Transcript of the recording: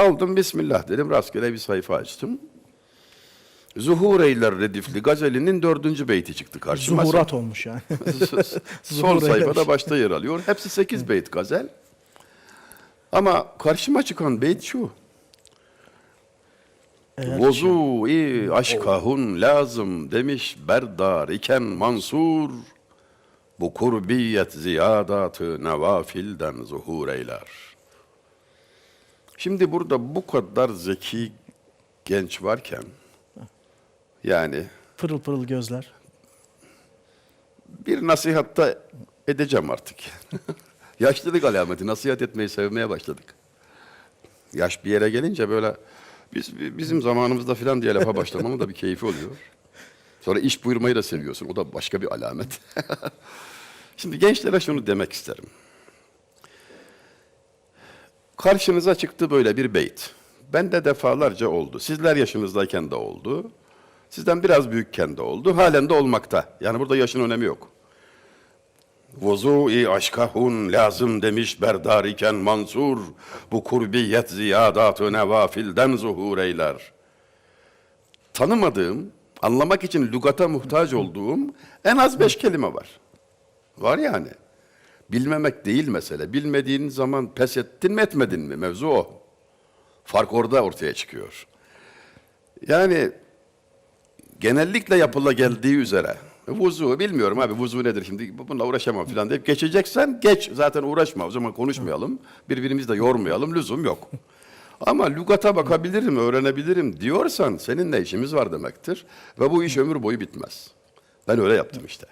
Aldım Bismillah dedim. Rastgele bir sayfa açtım. Zuhureyler redifli gazelinin dördüncü beyti çıktı karşıma. Zuhurat olmuş yani. Sol Zuhureyler. sayfada başta yer alıyor. Hepsi sekiz beyt gazel. Ama karşıma çıkan beyt şu. Vuzu-i aşkahun lazım demiş berdar iken Mansur. Bu kurbiyet ziyadatı nevafilden zuhur eyler. Şimdi burada bu kadar zeki genç varken yani Pırıl pırıl gözler. bir nasihatta edeceğim artık. Yaşlılık alameti. Nasihat etmeyi sevmeye başladık. Yaş bir yere gelince böyle biz bizim zamanımızda filan diye lafa başlamamın da bir keyfi oluyor. Sonra iş buyurmayı da seviyorsun. O da başka bir alamet. Şimdi gençlere şunu demek isterim. Karşınıza çıktı böyle bir beyt. Ben de defalarca oldu. Sizler yaşınızdayken de oldu. Sizden biraz büyükken de oldu. Halen de olmakta. Yani burada yaşın önemi yok. Vuzu-i aşkahun lazım demiş berdar iken Mansur. Bu kurbiyet ziyadatı nevafilden zuhur eyler. Tanımadığım, anlamak için lügata muhtaç olduğum en az beş kelime var. Var yani. Bilmemek değil mesele. Bilmediğin zaman pes ettin mi etmedin mi? Mevzu o. Fark orada ortaya çıkıyor. Yani genellikle yapıla geldiği üzere vuzu bilmiyorum abi vuzu nedir şimdi bununla uğraşamam falan deyip geçeceksen geç zaten uğraşma o zaman konuşmayalım birbirimizi de yormayalım lüzum yok. Ama lügata bakabilirim, öğrenebilirim diyorsan seninle işimiz var demektir ve bu iş ömür boyu bitmez. Ben öyle yaptım işte.